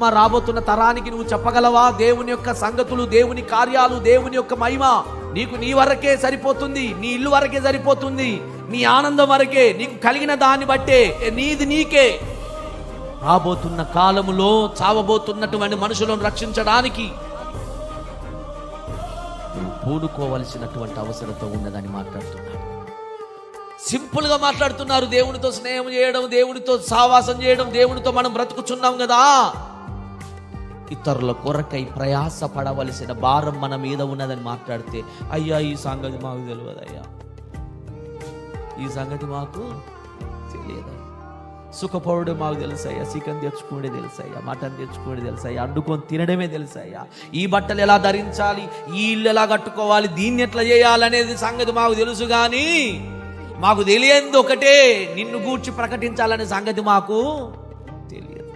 మా రాబోతున్న తరానికి నువ్వు చెప్పగలవా? దేవుని యొక్క సంగతులు దేవుని కార్యాలు దేవుని యొక్క మహిమ నీకు నీ వరకే సరిపోతుంది నీ ఇల్లు వరకే సరిపోతుంది నీ ఆనందం వరకే నీకు కలిగిన దాన్ని బట్టే నీది నీకే. రాబోతున్న కాలములో చావబోతున్నటువంటి మనుషులను రక్షించడానికి పూనుకోవలసినటువంటి అవసరత ఉన్నదని మాట్లాడుతున్నాడు. సింపుల్గా మాట్లాడుతున్నారు. దేవునితో స్నేహం చేయడం దేవునితో సావాసం చేయడం దేవునితో మనం బ్రతుకుచున్నాం కదా. ఇతరుల కొరకై ప్రయాస పడవలసిన భారం మన మీద ఉన్నదని మాట్లాడితే అయ్యా ఈ సంగతి మాకు తెలియదు అయ్యా ఈ సంగతి మాకు తెలియదు సుఖపౌరుడు మాకు తెలుసయ్యా చికెన్ తెచ్చుకోండి తెలుసయ్యా మటన్ తెచ్చుకునే తెలుసయ్యా అడ్డుకొని తినడమే తెలుసయ్యా. ఈ బట్టలు ఎలా ధరించాలి ఈ ఇల్లు ఎలా కట్టుకోవాలి దీన్ని ఎట్లా చేయాలనేది సంగతి మాకు తెలుసు కానీ మాకు తెలియంది ఒకటే నిన్ను గూర్చి ప్రకటించాలనే సంగతి మాకు తెలియదు.